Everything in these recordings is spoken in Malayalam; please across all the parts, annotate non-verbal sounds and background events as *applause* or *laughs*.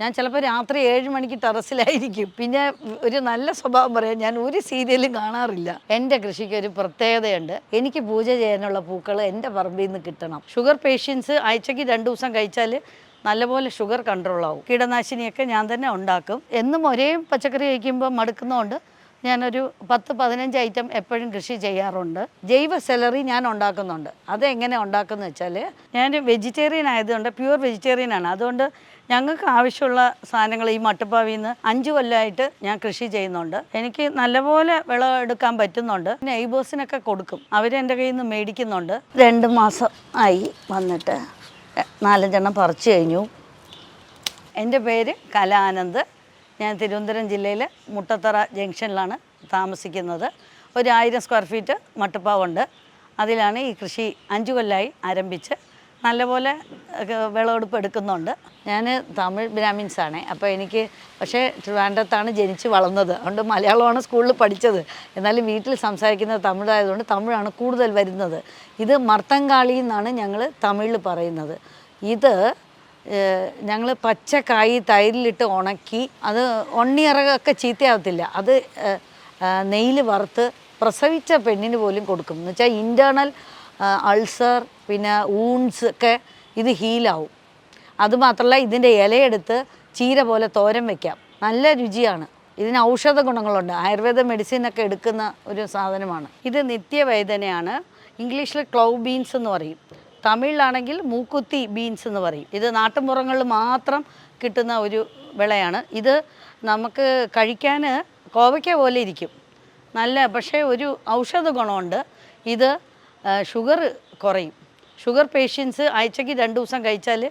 ഞാൻ ചിലപ്പോൾ രാത്രി ഏഴ് മണിക്ക് ടെറസിലായിരിക്കും. പിന്നെ ഒരു നല്ല സ്വഭാവം പറയാം ഞാൻ ഒരു സീരിയലും കാണാറില്ല. എന്റെ കൃഷിക്ക് ഒരു പ്രത്യേകതയുണ്ട്. എനിക്ക് പൂജ ചെയ്യാനുള്ള പൂക്കൾ എന്റെ പറമ്പിൽ നിന്ന് കിട്ടണം. ഷുഗർ പേഷ്യൻസ് ആഴ്ചയ്ക്ക് രണ്ട് ദിവസം കഴിച്ചാൽ നല്ലപോലെ ഷുഗർ കൺട്രോൾ ആവും. കീടനാശിനിയൊക്കെ ഞാൻ തന്നെ ഉണ്ടാക്കും. എന്നും ഒരേ പച്ചക്കറി കഴിക്കുമ്പോൾ മടുക്കുന്നതുകൊണ്ട് ഞാനൊരു പത്ത് പതിനഞ്ച് ഐറ്റം എപ്പോഴും കൃഷി ചെയ്യാറുണ്ട്. ജൈവ സെലറി ഞാൻ ഉണ്ടാക്കുന്നുണ്ട്. അതെങ്ങനെ ഉണ്ടാക്കുന്നത് വെച്ചാൽ ഞാൻ വെജിറ്റേറിയൻ ആയതുകൊണ്ട് പ്യുവർ വെജിറ്റേറിയൻ ആണ്. അതുകൊണ്ട് ഞങ്ങൾക്ക് ആവശ്യമുള്ള സാധനങ്ങൾ ഈ മട്ടുപ്പാവിൽ നിന്ന് അഞ്ച് കൊല്ലമായിട്ട് ഞാൻ കൃഷി ചെയ്യുന്നുണ്ട്. എനിക്ക് നല്ലപോലെ വിളവെടുക്കാൻ പറ്റുന്നുണ്ട്. നെയ്ബേഴ്സിനൊക്കെ കൊടുക്കും. അവരെന്റെ കയ്യിൽ നിന്ന് മേടിക്കുന്നുണ്ട്. രണ്ട് മാസം ആയി വന്നിട്ട്. നാലഞ്ചെണ്ണം പറിച്ചു കഴിഞ്ഞു. എന്റെ പേര് കലാനന്ദ്. ഞാൻ തിരുവനന്തപുരം ജില്ലയിലെ മുട്ടത്തറ ജംഗ്ഷനിലാണ് താമസിക്കുന്നത്. ഒരു ആയിരം സ്ക്വയർ ഫീറ്റ് മട്ടുപ്പാവുണ്ട്. അതിലാണ് ഈ കൃഷി അഞ്ച് കൊല്ലമായി ആരംഭിച്ച് നല്ലപോലെ വിളവെടുപ്പ് എടുക്കുന്നുണ്ട്. ഞാൻ തമിഴ് ആണ് അപ്പോൾ എനിക്ക് പക്ഷേ ട്രിവാൻഡ്രത്താണ് ജനിച്ച് വളർന്നത്. അതുകൊണ്ട് മലയാളമാണ് സ്കൂളിൽ പഠിച്ചത്. എന്നാലും വീട്ടിൽ സംസാരിക്കുന്നത് തമിഴായതുകൊണ്ട് തമിഴാണ് കൂടുതൽ വരുന്നത്. ഇത് മർത്തങ്കാളി എന്നാണ് ഞങ്ങൾ തമിഴിൽ പറയുന്നത്. ഇത് ഞങ്ങൾ പച്ചക്കായി തൈരിലിട്ട് ഉണക്കി അത് ഒണ്ണിയിറകൊക്കെ ചീത്തയാവത്തില്ല. അത് നെയ്യിൽ വറുത്ത് പ്രസവിച്ച പെണ്ണിന് പോലും കൊടുക്കും. എന്ന് വെച്ചാൽ ഇന്റേർണൽ അൾസർ പിന്നെ ഊൺസ് ഒക്കെ ഇത് ഹീലാവും അതുമാത്രമല്ല ഇതിന്റെ ഇലയെടുത്ത് ചീര പോലെ തോരൻ വയ്ക്കാം നല്ല രുചിയാണ്. ഇതിന് ഔഷധ ഗുണങ്ങളുണ്ട്. ആയുർവേദ മെഡിസിനൊക്കെ എടുക്കുന്ന ഒരു സാധനമാണ്. ഇത് നിത്യവേദനയാണ് ഇംഗ്ലീഷിൽ ക്ലൗ ബീൻസ് എന്ന് പറയും. തമിഴിലാണെങ്കിൽ മൂക്കുത്തി ബീൻസ് എന്ന് പറയും. ഇത് നാട്ടുമ്പുറങ്ങളിൽ മാത്രം കിട്ടുന്ന ഒരു വിളയാണ്. ഇത് നമുക്ക് കഴിക്കാൻ കോവയ്ക്ക പോലെ ഇരിക്കും. നല്ല പക്ഷേ ഒരു ഔഷധ ഗുണമുണ്ട്. ഇത് ഷുഗർ കുറയും. ഷുഗർ പേഷ്യൻസ് ആഴ്ചയ്ക്ക് രണ്ട് ദിവസം കഴിച്ചാൽ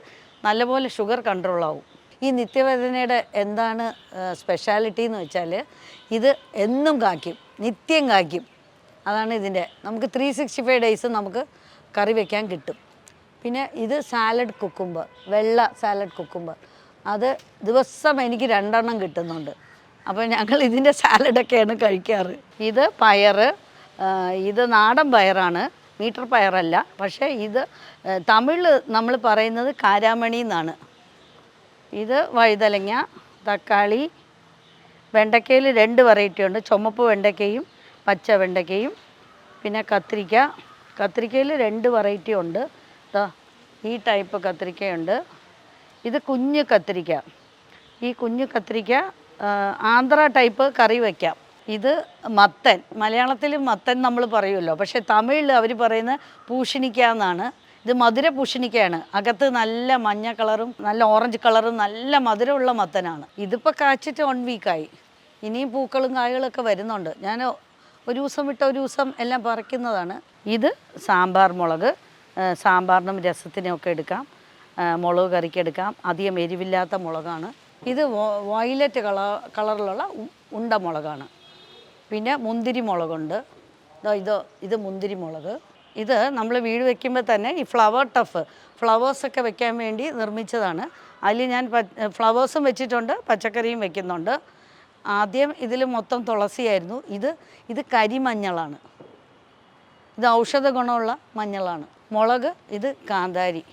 നല്ലപോലെ ഷുഗർ കൺട്രോൾ ആവും. ഈ നിത്യവേദനയുടെ എന്താണ് സ്പെഷ്യാലിറ്റി എന്ന് വെച്ചാൽ ഇത് എന്നും കായ്ക്കും നിത്യം കായ്ക്കും. അതാണ് ഇതിന്റെ നമുക്ക് ത്രീ സിക്സ്റ്റി ഫൈവ് ഡേയ്സ് നമുക്ക് കറി വെക്കാൻ കിട്ടും. പിന്നെ ഇത് സാലഡ് കുക്കുമ്പർ വെള്ള സാലഡ് കുക്കുമ്പർ അത് ദിവസം എനിക്ക് രണ്ടെണ്ണം കിട്ടുന്നുണ്ട്. അപ്പോൾ ഞങ്ങൾ ഇതിന്റെ സാലഡൊക്കെയാണ് കഴിക്കാറ്. ഇത് പയറ് ഇത് നാടൻ പയറാണ്. മീറ്റർ പയറല്ല. പക്ഷേ ഇത് തമിഴ് നമ്മൾ പറയുന്നത് കാരാമണി എന്നാണ്. ഇത് വഴുതലങ്ങ തക്കാളി വെണ്ടയ്ക്കയിൽ രണ്ട് വെറൈറ്റി ഉണ്ട്. ചുമപ്പ് വെണ്ടയ്ക്കയും പച്ച വെണ്ടയ്ക്കയും പിന്നെ കത്തിരിക്ക കത്തിരിക്കയിൽ രണ്ട് വെറൈറ്റി ഉണ്ട്. ഈ ടൈപ്പ് കത്തിരിക്കയുണ്ട് ഇത് കുഞ്ഞ് കത്തിരിക്ക ഈ കുഞ്ഞ് കത്തിരിക്ക ആന്ധ്ര ടൈപ്പ് കറി വയ്ക്കാം ഇത് മത്തൻ. മലയാളത്തിൽ മത്തൻ നമ്മൾ പറയുമല്ലോ. പക്ഷേ തമിഴിൽ അവർ പറയുന്ന പൂഷണിക്ക എന്നാണ്. ഇത് മധുര പൂഷണിക്കയാണ് അകത്ത് നല്ല മഞ്ഞ കളറും നല്ല ഓറഞ്ച് കളറും നല്ല മധുരമുള്ള മത്തനാണ്. ഇതിപ്പോൾ കാച്ചിട്ട് വൺ വീക്കായി ഇനിയും പൂക്കളും കായകളൊക്കെ വരുന്നുണ്ട്. ഞാൻ ഒരു ദിവസം വിട്ട ഒരു ദിവസം എല്ലാം പറിക്കുന്നതാണ്. ഇത് സാമ്പാർ മുളക്. സാമ്പാറിനും രസത്തിനും ഒക്കെ എടുക്കാം. മുളക് കറിക്ക് എടുക്കാം. അധികം എരിവില്ലാത്ത മുളകാണ്. ഇത് വയലറ്റ് കളർ കളറിലുള്ള ഉണ്ട മുളകാണ്. പിന്നെ മുന്തിരി മുളകുണ്ട് ഇത് ഇത് മുന്തിരി മുളക് ഇത് നമ്മൾ വീട് വെക്കുമ്പോൾ തന്നെ ഈ ഫ്ലവർ ടഫ് ഫ്ലവേഴ്സൊക്കെ വെക്കാൻ വേണ്ടി നിർമ്മിച്ചതാണ്. അതിൽ ഞാൻ ഫ്ലവേഴ്സും വെച്ചിട്ടുണ്ട് പച്ചക്കറിയും വെക്കുന്നുണ്ട്. ആദ്യം ഇതിൽ മൊത്തം തുളസിയായിരുന്നു. ഇത് ഇത് കരിമഞ്ഞളാണ് ഇത് ഔഷധ ഗുണമുള്ള മഞ്ഞളാണ്. മുളക് ഇത് കാന്താരി.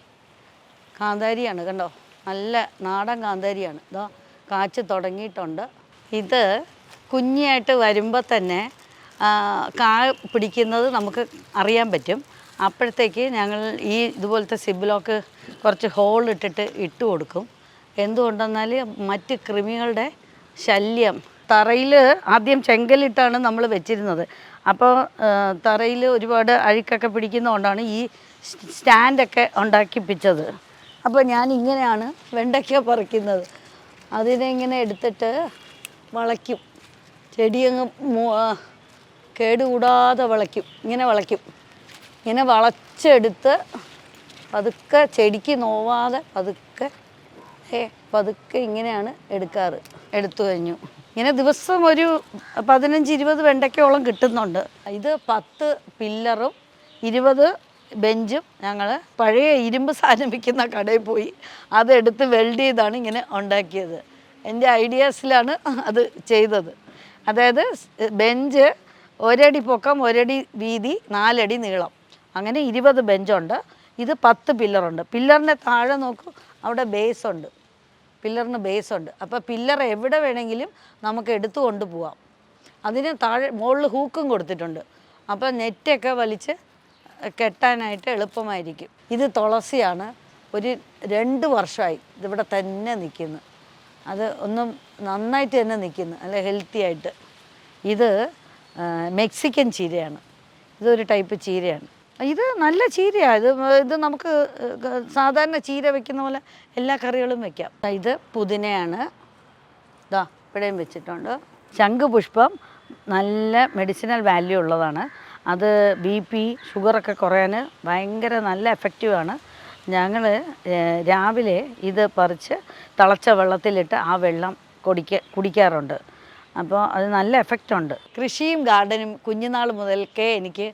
കാന്താരിയാണ് കണ്ടോ? നല്ല നാടൻ കാന്താരിയാണ്. ഇതോ കാച്ച് തുടങ്ങിയിട്ടുണ്ട്. ഇത് കുഞ്ഞായിട്ട് വരുമ്പോൾ തന്നെ കാ പിടിക്കുന്നത് നമുക്ക് അറിയാൻ പറ്റും. അപ്പോഴത്തേക്ക് ഞങ്ങൾ ഈ ഇതുപോലത്തെ സിബിലോക്ക് കുറച്ച് ഹോൾ ഇട്ടിട്ട് ഇട്ട് കൊടുക്കും. എന്തുകൊണ്ടെന്നാൽ മറ്റ് കൃമികളുടെ ശല്യം തറയിൽ ആദ്യം ചെങ്കലിട്ടാണ് നമ്മൾ വെച്ചിരുന്നത്. അപ്പോൾ തറയിൽ ഒരുപാട് അഴുക്കൊക്കെ പിടിക്കുന്നതുകൊണ്ടാണ് ഈ സ്റ്റാൻഡൊക്കെ ഉണ്ടാക്കിപ്പിച്ചത്. അപ്പോൾ ഞാൻ ഇങ്ങനെയാണ് വെണ്ടയ്ക്ക പറിക്കുന്നത്. അതിനെ ഇങ്ങനെ എടുത്തിട്ട് വളയ്ക്കും. ചെടിയങ്ങ് അങ്ങ് കേടുകൂടാതെ വളയ്ക്കും. ഇങ്ങനെ വളയ്ക്കും. ഇങ്ങനെ വളച്ചെടുത്ത് പതുക്കെ ചെടിക്ക് നോവാതെ പതുക്കെ ഏ പതുക്കെ ഇങ്ങനെയാണ് എടുക്കാറ്. എടുത്തു കഴിഞ്ഞു. ഇങ്ങനെ ദിവസം ഒരു പതിനഞ്ച് ഇരുപത് വെണ്ടയ്ക്കോളം കിട്ടുന്നുണ്ട്. ഇത് പത്ത് പില്ലറും ഇരുപത് ബെഞ്ചും ഞങ്ങൾ പഴയ ഇരുമ്പ് സാധനം വിൽക്കുന്ന കടയിൽ പോയി അതെടുത്ത് വെൽഡ് ചെയ്താണ് ഇങ്ങനെ ഉണ്ടാക്കിയത്. എന്റെ ഐഡിയാസിലാണ് അത് ചെയ്തത്. അതായത് ബെഞ്ച് ഒരടി പൊക്കം ഒരടി വീതി നാലടി നീളം. അങ്ങനെ ഇരുപത് ബെഞ്ചുണ്ട്. ഇത് പത്ത് പില്ലറുണ്ട്. പില്ലറിന്റെ താഴെ നോക്കൂ അവിടെ ബേസ് ഉണ്ട് പില്ലറിന് ബേസ് ഉണ്ട് അപ്പോൾ പില്ലർ എവിടെ വേണമെങ്കിലും നമുക്ക് എടുത്തു കൊണ്ടുപോകാം അതിന് താഴെ മുകളിൽ ഹൂക്കും കൊടുത്തിട്ടുണ്ട്. അപ്പോൾ നെറ്റൊക്കെ വലിച്ച് കെട്ടാനായിട്ട് എളുപ്പമായിരിക്കും. ഇത് തുളസിയാണ്. ഒരു രണ്ട് വർഷമായി ഇതിവിടെ തന്നെ നിൽക്കുന്നു അത് ഒന്നും നന്നായിട്ട് തന്നെ നിൽക്കുന്നു നല്ല ഹെൽത്തി ആയിട്ട്. ഇത് മെക്സിക്കൻ ചീരയാണ്. ഇതൊരു ടൈപ്പ് ചീരയാണ്. ഇത് നല്ല ചീരയാണ് ഇത് ഇത് നമുക്ക് സാധാരണ ചീര വെക്കുന്ന പോലെ എല്ലാ കറികളും വെക്കാം. ഇത് പുതിനയാണ്. ഇതാ ഇവിടെയും വെച്ചിട്ടുണ്ട്. ശംഖുപുഷ്പം നല്ല മെഡിസിനൽ വാല്യൂ ഉള്ളതാണ്. അത് ബി പി ഷുഗറൊക്കെ കുറയാൻ ഭയങ്കര നല്ല എഫക്റ്റീവാണ് ഞങ്ങൾ രാവിലെ ഇത് പറിച്ച് തിളച്ച വെള്ളത്തിലിട്ട് ആ വെള്ളം കുടിക്ക കുടിക്കാറുണ്ട്. അപ്പോൾ അത് നല്ല എഫക്റ്റ് ഉണ്ട് കൃഷിയും ഗാർഡനും കുഞ്ഞുനാൾ മുതൽക്കേ എനിക്ക്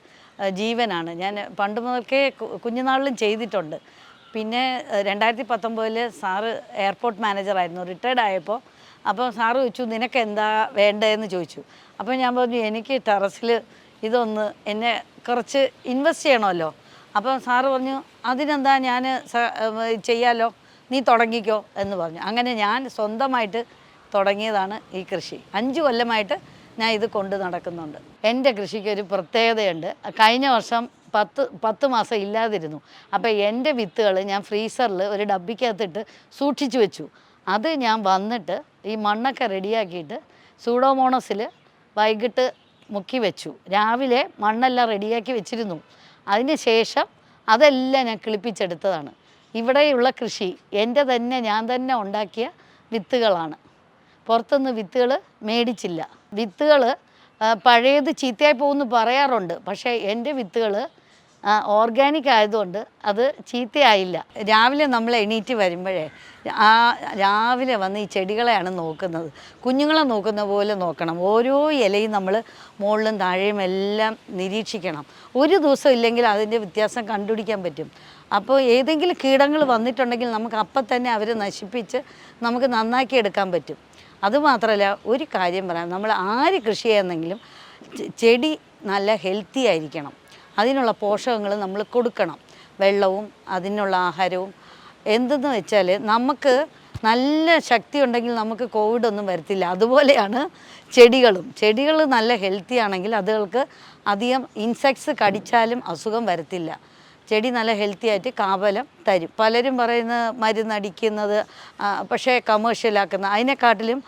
ജീവനാണ്. ഞാൻ പണ്ട് മുതൽക്കേ കുഞ്ഞുനാളിലും ചെയ്തിട്ടുണ്ട്. പിന്നെ രണ്ടായിരത്തി പത്തൊമ്പതിൽ സാറ് എയർപോർട്ട് മാനേജറായിരുന്നു റിട്ടയർഡ് ആയപ്പോൾ അപ്പോൾ സാറ് ചോദിച്ചു നിനക്ക് എന്താ വേണ്ടതെന്ന് ചോദിച്ചു. അപ്പോൾ ഞാൻ പറഞ്ഞു എനിക്ക് ടെറസിൽ ഇതൊന്ന് എന്നെ കുറച്ച് ഇൻവെസ്റ്റ് ചെയ്യണമല്ലോ. അപ്പോൾ സാറ് പറഞ്ഞു അതിനെന്താ ഞാൻ ചെയ്യാലോ? നീ തുടങ്ങിക്കോ എന്ന് പറഞ്ഞു. അങ്ങനെ ഞാൻ സ്വന്തമായിട്ട് തുടങ്ങിയതാണ് ഈ കൃഷി. അഞ്ച് കൊല്ലമായിട്ട് ഞാൻ ഇത് കൊണ്ട് നടക്കുന്നുണ്ട്. എന്റെ കൃഷിക്കൊരു പ്രത്യേകതയുണ്ട്. കഴിഞ്ഞ വർഷം പത്ത് പത്ത് മാസം ഇല്ലാതിരുന്നു. അപ്പോൾ എന്റെ വിത്തുകൾ ഞാൻ ഫ്രീസറിൽ ഒരു ഡബ്ബിക്കകത്തിട്ട് സൂക്ഷിച്ചു വെച്ചു. അത് ഞാൻ വന്നിട്ട് ഈ മണ്ണൊക്കെ റെഡിയാക്കിയിട്ട് സൂഡോമോണസിൽ വൈകിട്ട് മുക്കി വെച്ചു. രാവിലെ മണ്ണെല്ലാം റെഡിയാക്കി വെച്ചിരുന്നു. അതിന് ശേഷം അതെല്ലാം ഞാൻ കിളിപ്പിച്ചെടുത്തതാണ്. ഇവിടെയുള്ള കൃഷി എന്റെ തന്നെ ഞാൻ തന്നെ ഉണ്ടാക്കിയ വിത്തുകളാണ്. പുറത്തുനിന്ന് വിത്തുകൾ മേടിച്ചില്ല. വിത്തുകൾ പഴയത് ചീത്തയായി പോകുമെന്ന് പറയാറുണ്ട്. പക്ഷേ എന്റെ വിത്തുകൾ ഓർഗാനിക് ആയതുകൊണ്ട് അത് ചീത്തയായില്ല. രാവിലെ നമ്മൾ എണീറ്റ് വരുമ്പോഴേ ആ രാവിലെ വന്ന് ഈ ചെടികളെയാണ് നോക്കുന്നത്. കുഞ്ഞുങ്ങളെ നോക്കുന്ന പോലെ നോക്കണം. ഓരോ ഇലയും നമ്മൾ മുകളിലും താഴെയും എല്ലാം നിരീക്ഷിക്കണം. ഒരു ദിവസം ഇല്ലെങ്കിൽ അതിന്റെ വ്യത്യാസം കണ്ടുപിടിക്കാൻ പറ്റും. അപ്പോൾ ഏതെങ്കിലും കീടങ്ങൾ വന്നിട്ടുണ്ടെങ്കിൽ നമുക്ക് അപ്പം തന്നെ അവരെ നശിപ്പിച്ച് നമുക്ക് നന്നാക്കി എടുക്കാൻ പറ്റും. അതുമാത്രമല്ല ഒരു കാര്യം പറയാം. നമ്മൾ ആര് കൃഷി ചെയ്യുന്നെങ്കിലും ചെടി നല്ല ഹെൽത്തി ആയിരിക്കണം. അതിനുള്ള പോഷകങ്ങൾ നമ്മൾ കൊടുക്കണം. വെള്ളവും അതിനുള്ള ആഹാരവും. എന്തെന്ന് വെച്ചാൽ നമുക്ക് നല്ല ശക്തി ഉണ്ടെങ്കിൽ നമുക്ക് കോവിഡ് ഒന്നും വരത്തില്ല. അതുപോലെയാണ് ചെടികളും. ചെടികൾ നല്ല ഹെൽത്തി ആണെങ്കിൽ അതുകൾക്ക് അധികം ഇൻസെക്ട്സ് കടിച്ചാലും അസുഖം വരത്തില്ല. ചെടി നല്ല ഹെൽത്തി ആയിട്ട് കാവലം തരും. പലരും പറയുന്ന മരുന്നടിക്കുന്നത് പക്ഷേ കമേഴ്ഷ്യലാക്കുന്ന അതിനെക്കാട്ടിലും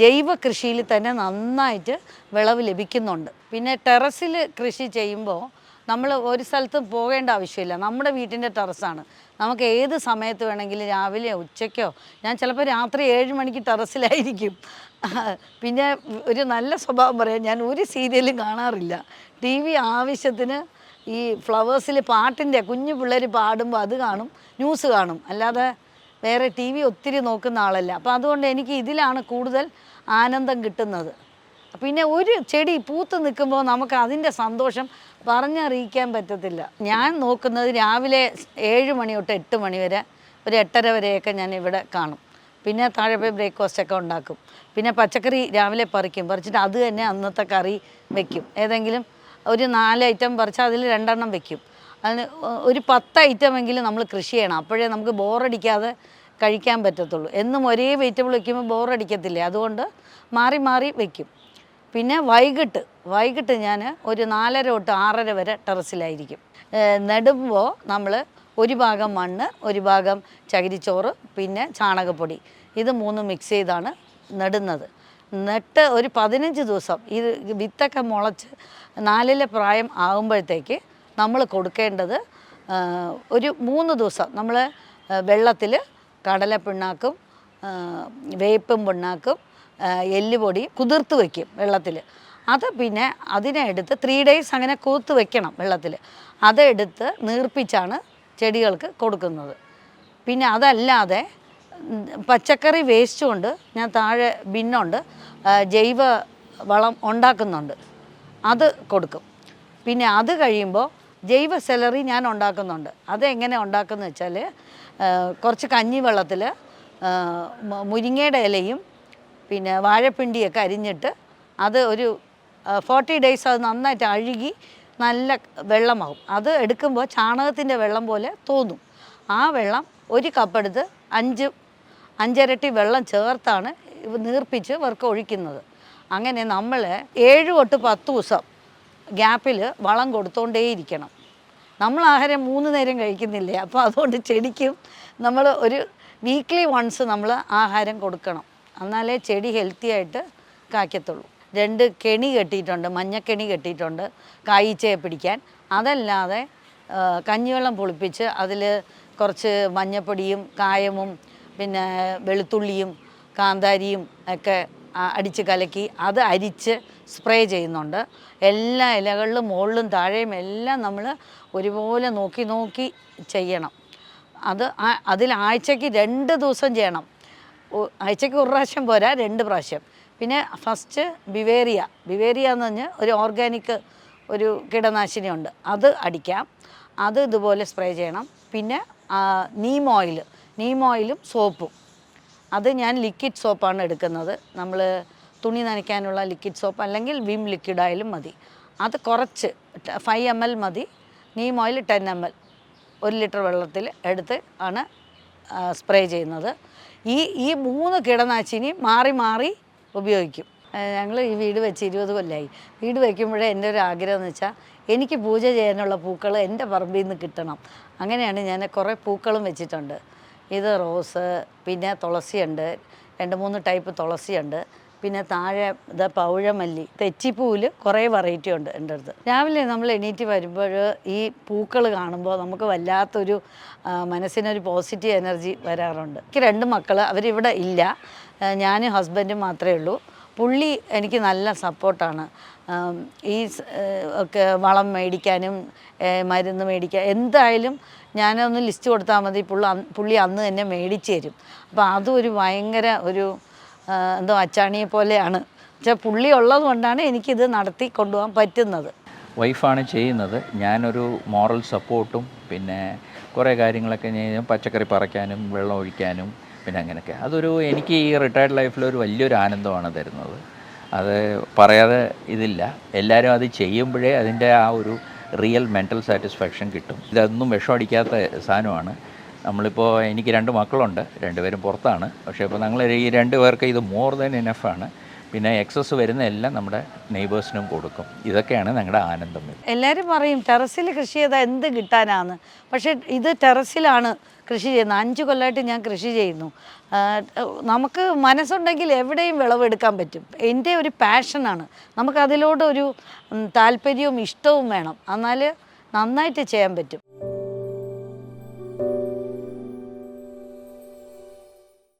ജൈവ കൃഷിയിൽ തന്നെ നന്നായിട്ട് വിളവ് ലഭിക്കുന്നുണ്ട്. പിന്നെ ടെറസിൽ കൃഷി ചെയ്യുമ്പോൾ നമ്മൾ ഒരു സ്ഥലത്ത് പോകേണ്ട ആവശ്യമില്ല. നമ്മുടെ വീട്ടിന്റെ ടെറസാണ്. നമുക്ക് ഏത് സമയത്ത് വേണമെങ്കിലും രാവിലെ ഉച്ചയ്ക്കോ ഞാൻ ചിലപ്പോൾ രാത്രി ഏഴ് മണിക്ക് ടെറസിലായിരിക്കും. *laughs* പിന്നെ ഒരു നല്ല സ്വഭാവം പറയാം ഞാൻ ഒരു സീരിയലും കാണാറില്ല. ടി വി ആവശ്യത്തിന് ഈ ഫ്ലവേഴ്സിൽ പാട്ടിന്റെ കുഞ്ഞു പിള്ളേർ പാടുമ്പോൾ അത് കാണും ന്യൂസ് കാണും. അല്ലാതെ വേറെ ടി വി ഒത്തിരി നോക്കുന്ന ആളല്ല. അപ്പോൾ അതുകൊണ്ട് എനിക്ക് ഇതിലാണ് കൂടുതൽ ആനന്ദം കിട്ടുന്നത്. പിന്നെ ഒരു ചെടി പൂത്ത് നിൽക്കുമ്പോൾ നമുക്ക് അതിന്റെ സന്തോഷം പറഞ്ഞറിയിക്കാൻ പറ്റത്തില്ല. ഞാൻ നോക്കുന്നത് രാവിലെ ഏഴ് മണി തൊട്ട് എട്ട് മണി വരെ ഒരു എട്ടര വരെയൊക്കെ ഞാൻ ഇവിടെ കാണും. പിന്നെ താഴെ പോയി ബ്രേക്ക്ഫാസ്റ്റ് ഒക്കെ ഉണ്ടാക്കും. പിന്നെ പച്ചക്കറി രാവിലെ പറിക്കും. പറിച്ചിട്ട് അത് തന്നെ അന്നത്തെ കറി വെക്കും. ഏതെങ്കിലും ഒരു നാല് ഐറ്റം പറിച്ചാൽ അതിൽ രണ്ടെണ്ണം വെക്കും. അതിന് ഒരു പത്ത് ഐറ്റമെങ്കിലും നമ്മൾ കൃഷി ചെയ്യണം. അപ്പോഴേ നമുക്ക് ബോറടിക്കാതെ കഴിക്കാൻ പറ്റത്തുള്ളൂ. എന്നും ഒരേ വെജിറ്റബിൾ വെക്കുമ്പോൾ ബോറടിക്കത്തില്ലേ? അതുകൊണ്ട് മാറി മാറി വെക്കും. പിന്നെ വൈകിട്ട് വൈകിട്ട് ഞാൻ ഒരു നാലര തൊട്ട് ആറര വരെ ടെറസിലായിരിക്കും. നടുമ്പോൾ നമ്മൾ ഒരു ഭാഗം മണ്ണ് ഒരു ഭാഗം ചകിരിച്ചോറ് പിന്നെ ചാണകപ്പൊടി. ഇത് മൂന്നും മിക്സ് ചെയ്താണ് നടുന്നത്. നട്ട് ഒരു പതിനഞ്ച് ദിവസം ഇത് വിത്തൊക്കെ മുളച്ച് നാലിലെ പ്രായം ആകുമ്പോഴത്തേക്ക് നമ്മൾ കൊടുക്കേണ്ടത് ഒരു മൂന്ന് ദിവസം നമ്മൾ വെള്ളത്തിൽ കടല പിണ്ണാക്കും വേപ്പും പിണ്ണാക്കും എല്ലുപൊടി കുതിർത്ത് വയ്ക്കും വെള്ളത്തിൽ അത് പിന്നെ അതിനെ എടുത്ത് ത്രീ ഡേയ്സ് അങ്ങനെ കൂത്ത് വെക്കണം വെള്ളത്തിൽ അതെടുത്ത് നീർപ്പിച്ചാണ് ചെടികൾക്ക് കൊടുക്കുന്നത്. പിന്നെ അതല്ലാതെ പച്ചക്കറി വേസ്റ്റ് കൊണ്ട് ഞാൻ താഴെ ബിന്നുണ്ട് ജൈവ വളം ഉണ്ടാക്കുന്നുണ്ട്. അത് കൊടുക്കും. പിന്നെ അത് കഴിയുമ്പോൾ ജൈവ സെലറി ഞാൻ ഉണ്ടാക്കുന്നുണ്ട്. അതെങ്ങനെ ഉണ്ടാക്കുന്നത് വെച്ചാൽ കുറച്ച് കഞ്ഞി വെള്ളത്തിൽ മുരിങ്ങയുടെ ഇലയും പിന്നെ വാഴപ്പിണ്ടിയൊക്കെ അരിഞ്ഞിട്ട് അത് ഒരു ഫോർട്ടി ഡേയ്സ് അത് നന്നായിട്ട് അഴുകി നല്ല വെള്ളമാകും. അത് എടുക്കുമ്പോൾ ചാണകത്തിന്റെ വെള്ളം പോലെ തോന്നും. ആ വെള്ളം ഒരു കപ്പെടുത്ത് അഞ്ച് അഞ്ചരട്ടി വെള്ളം ചേർത്താണ് നീർപ്പിച്ച് ഇവർക്ക് ഒഴിക്കുന്നത്. അങ്ങനെ നമ്മൾ ഏഴ് തൊട്ട് പത്ത് ദിവസം ഗ്യാപ്പിൽ വളം കൊടുത്തോണ്ടേയിരിക്കണം. നമ്മൾ ആഹാരം മൂന്ന് നേരം കഴിക്കുന്നില്ലേ? അപ്പോൾ അതുകൊണ്ട് ചെടിക്കും നമ്മൾ ഒരു വീക്ക്ലി വൺസ് നമ്മൾ ആഹാരം കൊടുക്കണം. എന്നാലേ ചെടി ഹെൽത്തി ആയിട്ട് കായ്ക്കത്തുള്ളൂ. രണ്ട് കെണി കെട്ടിയിട്ടുണ്ട് മഞ്ഞക്കെണി കെട്ടിയിട്ടുണ്ട് കായ്ച്ചയെ പിടിക്കാൻ. അതല്ലാതെ കഞ്ഞിവെള്ളം പുളിപ്പിച്ച് അതിൽ കുറച്ച് മഞ്ഞപ്പൊടിയും കായമും പിന്നെ വെളുത്തുള്ളിയും കാന്താരിയും ഒക്കെ അടിച്ച് കലക്കി അത് അരിച്ച് സ്പ്രേ ചെയ്യുന്നുണ്ട്. എല്ലാ ഇലകളിലും മുകളിലും താഴെയും എല്ലാം നമ്മൾ ഒരുപോലെ നോക്കി നോക്കി ചെയ്യണം. അത് അതിൽ ആഴ്ചയ്ക്ക് രണ്ട് ദിവസം ചെയ്യണം. ആഴ്ചയ്ക്ക് ഒരു പ്രാവശ്യം പോരാ രണ്ട് പ്രാവശ്യം. പിന്നെ ഫസ്റ്റ് ബിവേരിയ ബിവേരിയ എന്ന് പറഞ്ഞാൽ ഒരു ഓർഗാനിക് ഒരു കീടനാശിനിയുണ്ട് അത് അടിക്കാം. അത് ഇതുപോലെ സ്പ്രേ ചെയ്യണം. പിന്നെ നീം ഓയിൽ നീം ഓയിലും സോപ്പും അത് ഞാൻ ലിക്വിഡ് സോപ്പാണ് എടുക്കുന്നത്. നമ്മൾ തുണി നനയ്ക്കാനുള്ള ലിക്വിഡ് സോപ്പ് അല്ലെങ്കിൽ വിം ലിക്വിഡ് ആയാലും മതി. അത് കുറച്ച് ഫൈവ് എം എൽ മതി. Neem oil ten M L ഒരു ലിറ്റർ വെള്ളത്തിൽ എടുത്ത് ആണ് സ്പ്രേ ചെയ്യുന്നത്. ഈ ഈ മൂന്ന് കീടനാശിനി മാറി മാറി ഉപയോഗിക്കും. ഞങ്ങൾ ഈ വീട് വെച്ച് ഇരുപത് കൊല്ലമായി വീട് വയ്ക്കുമ്പോഴേ എന്റെ ഒരു ആഗ്രഹം എന്ന് വെച്ചാൽ എനിക്ക് പൂജ ചെയ്യാനുള്ള പൂക്കൾ എന്റെ പറമ്പിൽ നിന്ന് കിട്ടണം. അങ്ങനെയാണ് ഞാൻ കുറേ പൂക്കളും വെച്ചിട്ടുണ്ട്. ഇത് റോസ് പിന്നെ തുളസിയുണ്ട്. രണ്ട് മൂന്ന് ടൈപ്പ് തുളസിയുണ്ട്. പിന്നെ താഴെ ദ പൗഴമല്ലി. തെച്ചിപ്പൂവിൽ കുറേ വെറൈറ്റി ഉണ്ട് എന്റെ അടുത്ത്. രാവിലെ നമ്മൾ എണീറ്റ് വരുമ്പോൾ ഈ പൂക്കൾ കാണുമ്പോൾ നമുക്ക് വല്ലാത്തൊരു മനസ്സിനൊരു പോസിറ്റീവ് എനർജി വരാറുണ്ട്. എനിക്ക് രണ്ട് മക്കൾ അവരിവിടെ ഇല്ല. ഞാനും ഹസ്ബൻഡും മാത്രമേ ഉള്ളൂ. പുള്ളി എനിക്ക് നല്ല സപ്പോർട്ടാണ് ഈ ഒക്കെ വളം മേടിക്കാനും മരുന്ന് മേടിക്കാൻ എന്തായാലും ഞാനൊന്ന് ലിസ്റ്റ് കൊടുത്താൽ മതി. പുള്ളി പുള്ളി അന്ന് തന്നെ മേടിച്ച് തരും. അപ്പോൾ അതും ഒരു ഭയങ്കര ഒരു എന്തോ അച്ചാണിയെ പോലെയാണ്. പക്ഷേ പുള്ളി ഉള്ളത് കൊണ്ടാണ് എനിക്കിത് നടത്തി കൊണ്ടുപോകാൻ പറ്റുന്നത്. വൈഫാണ് ചെയ്യുന്നത്. ഞാനൊരു മോറൽ സപ്പോർട്ടും പിന്നെ കുറേ കാര്യങ്ങളൊക്കെ ഞാൻ പച്ചക്കറി പറിക്കാനും വെള്ളം ഒഴിക്കാനും പിന്നെ അങ്ങനെയൊക്കെ. അതൊരു എനിക്ക് ഈ റിട്ടയർഡ് ലൈഫിൽ ഒരു വലിയൊരു ആനന്ദമാണ് തരുന്നത്. അത് പറയാതെ ഇതില്ല. എല്ലാവരും അത് ചെയ്യുമ്പോഴേ അതിന്റെ ആ ഒരു റിയൽ മെന്റൽ സാറ്റിസ്ഫാക്ഷൻ കിട്ടും. ഇതൊന്നും വിഷം അടിക്കാത്ത സാധനമാണ്. നമ്മളിപ്പോൾ എനിക്ക് രണ്ട് മക്കളുണ്ട് രണ്ടുപേരും പുറത്താണ്. പക്ഷേ ഇപ്പോൾ ഞങ്ങൾ ഈ രണ്ട് പേർക്ക് ഇത് മോർ ദാൻ ആണ്. പിന്നെ എക്സസ് വരുന്ന എല്ലാം നമ്മുടെ നെയ്ബേഴ്സിനും കൊടുക്കും. ഇതൊക്കെയാണ് ഞങ്ങളുടെ ആനന്ദം. എല്ലാവരും പറയും ടെറസിൽ കൃഷി ചെയ്താൽ എന്ത് കിട്ടാനാണ് പക്ഷേ ഇത് ടെറസിലാണ് കൃഷി ചെയ്യുന്നത്. അഞ്ച് കൊല്ലമായിട്ട് ഞാൻ കൃഷി ചെയ്യുന്നു. നമുക്ക് മനസ്സുണ്ടെങ്കിൽ എവിടെയും വിളവെടുക്കാൻ പറ്റും. എന്റെ ഒരു പാഷനാണ് നമുക്ക് താല്പര്യവും ഇഷ്ടവും വേണം. എന്നാൽ നന്നായിട്ട് ചെയ്യാൻ പറ്റും.